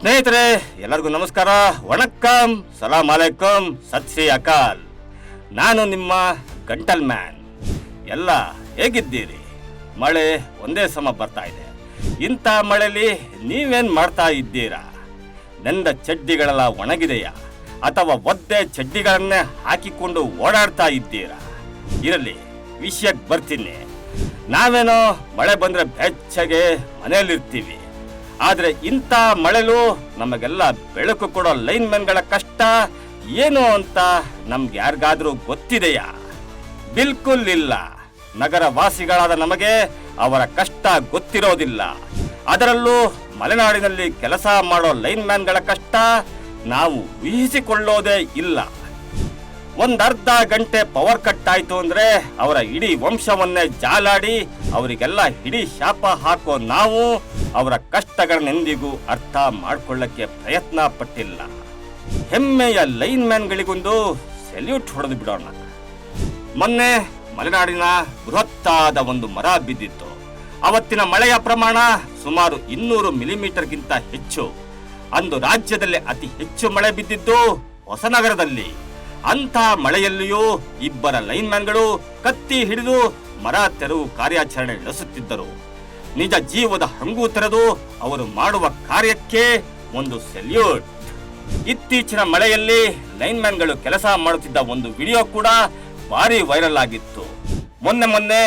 ಸ್ನೇಹಿತರೆ, ಎಲ್ಲರಿಗೂ ನಮಸ್ಕಾರ. ವಣಕ್ಕಂ, ಸಲಾಂ ಅಲೈಕಂ ಸತ್ ಶ್ರೀ ಅಕಾಲ್. ನಾನು ನಿಮ್ಮ ಗಂಟಲ್ ಮ್ಯಾನ್. ಎಲ್ಲ ಹೇಗಿದ್ದೀರಿ? ಮಳೆ ಒಂದೇ ಸಮ ಬರ್ತಾ ಇದೆ. ಇಂಥ ಮಳೆಯಲ್ಲಿ ನೀವೇನು ಮಾಡ್ತಾ ಇದ್ದೀರಾ? ನೆಂದ ಚಡ್ಡಿಗಳೆಲ್ಲ ಒಣಗಿದೆಯಾ? ಅಥವಾ ಒದ್ದೆ ಚಡ್ಡಿಗಳನ್ನೇ ಹಾಕಿಕೊಂಡು ಓಡಾಡ್ತಾ ಇದ್ದೀರಾ? ಇರಲಿ ವಿಷಯಕ್ಕೆ ಬರ್ತೀನಿ. ನಾವೇನೋ ಮಳೆ ಬಂದರೆ ಬೆಚ್ಚಗೆ ಮನೆಯಲ್ಲಿರ್ತೀವಿ. ಆದ್ರೆ ಇಂಥ ಮಳೆಲು ನಮಗೆಲ್ಲ ಬೆಳಕು ಕೊಡೋ ಲೈನ್ ಮ್ಯಾನ್ಗಳ ಕಷ್ಟ ಏನು ಅಂತ ನಮ್ಗೆ ಯಾರಿಗಾದ್ರೂ ಗೊತ್ತಿದೆಯಾ? ಬಿಲ್ಕುಲ್ ಇಲ್ಲ. ನಗರ ವಾಸಿಗಳಾದ ನಮಗೆ ಅವರ ಕಷ್ಟ ಗೊತ್ತಿರೋದಿಲ್ಲ. ಅದರಲ್ಲೂ ಮಲೆನಾಡಿನಲ್ಲಿ ಕೆಲಸ ಮಾಡೋ ಲೈನ್ ಮ್ಯಾನ್ಗಳ ಕಷ್ಟ ನಾವು ಊಹಿಸಿಕೊಳ್ಳೋದೇ ಇಲ್ಲ. ಒಂದರ್ಧ ಗಂಟೆ ಪವರ್ ಕಟ್ ಆಯ್ತು ಅಂದ್ರೆ ಅವರ ಇಡೀ ವಂಶವನ್ನೇ ಜಾಲಾಡಿ ಅವರಿಗೆಲ್ಲ ಇಡೀ ಶಾಪ ಹಾಕೋ ನಾವು ಅವರ ಕಷ್ಟಗಳನ್ನೆಂದಿಗೂ ಅರ್ಥ ಮಾಡ್ಕೊಳ್ಳಕ್ಕೆ ಪ್ರಯತ್ನ ಪಟ್ಟಿಲ್ಲ. ಹೆಮ್ಮೆಯ ಲೈನ್ ಮ್ಯಾನ್ಗಳಿಗೊಂದು ಸೆಲ್ಯೂಟ್ ಹೊಡೆದು ಬಿಡೋಣ. ಮೊನ್ನೆ ಮಲೆನಾಡಿನ ಬೃಹತ್ತಾದ ಒಂದು ಮರ ಬಿದ್ದಿತ್ತು. ಅವತ್ತಿನ ಮಳೆಯ ಪ್ರಮಾಣ ಸುಮಾರು ಇನ್ನೂರು ಮಿಲಿಮೀಟರ್ಗಿಂತ ಹೆಚ್ಚು. ಅಂದು ರಾಜ್ಯದಲ್ಲಿ ಅತಿ ಹೆಚ್ಚು ಮಳೆ ಬಿದ್ದಿದ್ದು ಹೊಸನಗರದಲ್ಲಿ. ಅಂಥ ಮಳೆಯಲ್ಲಿಯೂ ಇಬ್ಬರ ಲೈನ್ ಮ್ಯಾನ್ಗಳು ಕತ್ತಿ ಹಿಡಿದು ಮರ ತೆರವು ಕಾರ್ಯಾಚರಣೆ ನಡೆಸುತ್ತಿದ್ದರು. ನಿಜ ಜೀವದ ಹಂಗು ತೆರೆದು ಅವರು ಮಾಡುವ ಕಾರ್ಯಕ್ಕೆ ಒಂದು ಸೆಲ್ಯೂಟ್. ಇತ್ತೀಚಿನ ಮಳೆಯಲ್ಲಿ ಲೈನ್ ಮ್ಯಾನ್ಗಳು ಕೆಲಸ ಮಾಡುತ್ತಿದ್ದ ಒಂದು ವಿಡಿಯೋ ಕೂಡ ಭಾರಿ ವೈರಲ್ ಆಗಿತ್ತು. ಮೊನ್ನೆ ಮೊನ್ನೆ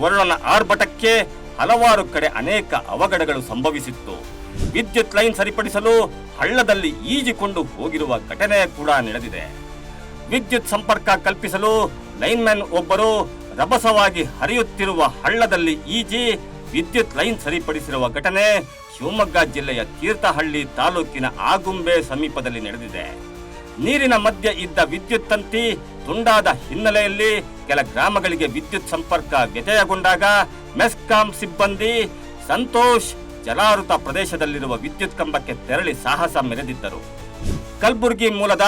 ವರುಣನ ಆರ್ಭಟಕ್ಕೆ ಹಲವಾರು ಕಡೆ ಅನೇಕ ಅವಘಡಗಳು ಸಂಭವಿಸಿತ್ತು. ವಿದ್ಯುತ್ ಲೈನ್ ಸರಿಪಡಿಸಲು ಹಳ್ಳದಲ್ಲಿ ಈಜಿಕೊಂಡು ಹೋಗಿರುವ ಘಟನೆ ಕೂಡ ನಡೆದಿದೆ. ವಿದ್ಯುತ್ ಸಂಪರ್ಕ ಕಲ್ಪಿಸಲು ಲೈನ್ಮ್ಯಾನ್ ಒಬ್ಬರು ರಭಸವಾಗಿ ಹರಿಯುತ್ತಿರುವ ಹಳ್ಳದಲ್ಲಿ ಈಜಿ ವಿದ್ಯುತ್ ಲೈನ್ ಸರಿಪಡಿಸಿರುವ ಘಟನೆ ಶಿವಮೊಗ್ಗ ಜಿಲ್ಲೆಯ ತೀರ್ಥಹಳ್ಳಿ ತಾಲೂಕಿನ ಆಗುಂಬೆ ಸಮೀಪದಲ್ಲಿ ನಡೆದಿದೆ. ನೀರಿನ ಮಧ್ಯೆ ಇದ್ದ ವಿದ್ಯುತ್ ತಂತಿ ತುಂಡಾದ ಹಿನ್ನೆಲೆಯಲ್ಲಿ ಕೆಲ ಗ್ರಾಮಗಳಿಗೆ ವಿದ್ಯುತ್ ಸಂಪರ್ಕ ವ್ಯತ್ಯಯಗೊಂಡಾಗ ಮೆಸ್ಕಾಂ ಸಿಬ್ಬಂದಿ ಸಂತೋಷ್ ಜಲಾವೃತ ಪ್ರದೇಶದಲ್ಲಿರುವ ವಿದ್ಯುತ್ ಕಂಬಕ್ಕೆ ತೆರಳಿ ಸಾಹಸ ಮೆರೆದಿದ್ದರು. ಕಲಬುರಗಿ ಮೂಲದ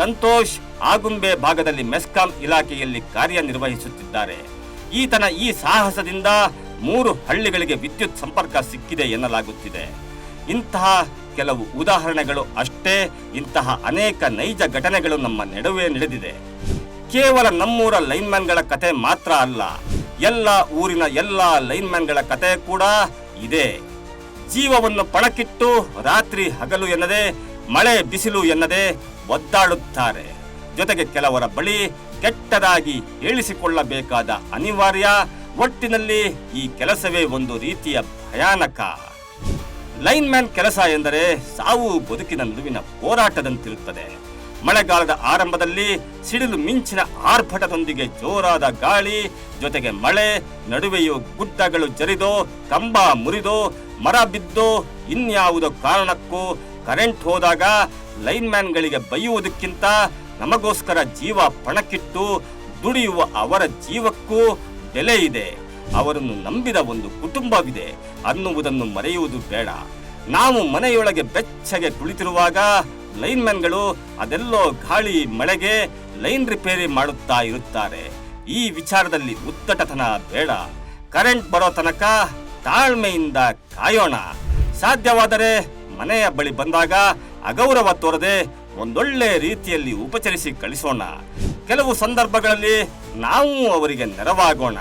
ಸಂತೋಷ್ ಆಗುಂಬೆ ಭಾಗದಲ್ಲಿ ಮೆಸ್ಕಾಂ ಇಲಾಖೆಯಲ್ಲಿ ಕಾರ್ಯನಿರ್ವಹಿಸುತ್ತಿದ್ದಾರೆ. ಈತನ ಈ ಸಾಹಸದಿಂದ ಮೂರು ಹಳ್ಳಿಗಳಿಗೆ ವಿದ್ಯುತ್ ಸಂಪರ್ಕ ಸಿಕ್ಕಿದೆ ಎನ್ನಲಾಗುತ್ತಿದೆ. ಇಂತಹ ಕೆಲವು ಉದಾಹರಣೆಗಳು ಅಷ್ಟೇ, ಇಂತಹ ಅನೇಕ ನೈಜ ಘಟನೆಗಳು ನಮ್ಮ ನಡುವೆ ನಡೆದಿದೆ. ಕೇವಲ ನಮ್ಮೂರ ಲೈನ್ಮ್ಯಾನ್ಗಳ ಕತೆ ಮಾತ್ರ ಅಲ್ಲ, ಎಲ್ಲ ಊರಿನ ಎಲ್ಲ ಲೈನ್ಮ್ಯಾನ್ಗಳ ಕತೆ ಕೂಡ ಇದೆ. ಜೀವವನ್ನು ಪಣಕ್ಕಿಟ್ಟು ರಾತ್ರಿ ಹಗಲು ಎನ್ನದೆ, ಮಳೆ ಬಿಸಿಲು ಎನ್ನದೆ ಒದ್ದಾಡುತ್ತಾರೆ. ಜೊತೆಗೆ ಕೆಲವರ ಬಳಿ ಕೆಟ್ಟದಾಗಿ ಹೇಳಿಸಿಕೊಳ್ಳಬೇಕಾದ ಅನಿವಾರ್ಯ, ಒಟ್ಟಿನಲ್ಲಿ ಈ ಕೆಲಸವೇ ಒಂದು ರೀತಿಯ ಭಯಾನಕ. ಲೈನ್ ಮ್ಯಾನ್ ಕೆಲಸ ಎಂದರೆ ಸಾವು ಬದುಕಿನ ನಡುವಿನ ಹೋರಾಟದಂತಿರುತ್ತದೆ. ಮಳೆಗಾಲದ ಆರಂಭದಲ್ಲಿ ಸಿಡಿಲು ಮಿಂಚಿನ ಆರ್ಭಟದೊಂದಿಗೆ ಜೋರಾದ ಗಾಳಿ, ಜೊತೆಗೆ ಮಳೆ, ನಡುವೆಯೂ ಗುಡ್ಡಗಳು ಜರಿದೋ, ಕಂಬ ಮುರಿದೋ, ಮರ ಬಿದ್ದೋ, ಇನ್ಯಾವುದೋ ಕಾರಣಕ್ಕೂ ಕರೆಂಟ್ ಹೋದಾಗ ಲೈನ್ ಮ್ಯಾನ್ಗಳಿಗೆ ಬೈಯುವುದಕ್ಕಿಂತ ನಮಗೋಸ್ಕರ ಜೀವ ಪಣಕ್ಕಿಟ್ಟು ದುಡಿಯುವ ಅವರ ಜೀವಕ್ಕೂ ಬೆಲೆ ಇದೆ. ಅವರನ್ನು ನಂಬಿದ ಒಂದು ಕುಟುಂಬವಿದೆ. ಅನ್ನುವುದನ್ನು ಮರೆಯುವುದು ಬೇಡ. ನಾವು ಮನೆಯೊಳಗೆ ಬೆಚ್ಚಗೆ ಕುಳಿತಿರುವಾಗ ಲೈನ್ಮ್ಯಾನ್ಗಳು ಅದೆಲ್ಲೋ ಗಾಳಿ ಮಳೆಗೆ ಲೈನ್ ರಿಪೇರಿ ಮಾಡುತ್ತಾ ಇರುತ್ತಾರೆ. ಈ ವಿಚಾರದಲ್ಲಿ ಉತ್ತಟತನ ಬೇಡ. ಕರೆಂಟ್ ಬರೋ ತನಕ ತಾಳ್ಮೆಯಿಂದ ಕಾಯೋಣ. ಸಾಧ್ಯವಾದರೆ ಮನೆಯ ಬಳಿ ಬಂದಾಗ ಅಗೌರವ ತೋರದೆ ಒಂದೊಳ್ಳೆ ರೀತಿಯಲ್ಲಿ ಉಪಚರಿಸಿ ಕಳಿಸೋಣ. ಕೆಲವು ಸಂದರ್ಭಗಳಲ್ಲಿ ನಾವು ಅವರಿಗೆ ನೆರವಾಗೋಣ.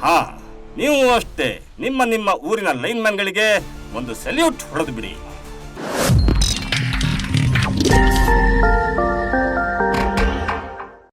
ಹಾ, ನೀವು ಅಷ್ಟೇ. ನಿಮ್ಮ ನಿಮ್ಮ ಊರಿನ ಲೈನ್ಮ್ಯಾನ್ಗಳಿಗೆ ಒಂದು ಸೆಲ್ಯೂಟ್ ಹೊಡೆದು ಬಿಡಿ.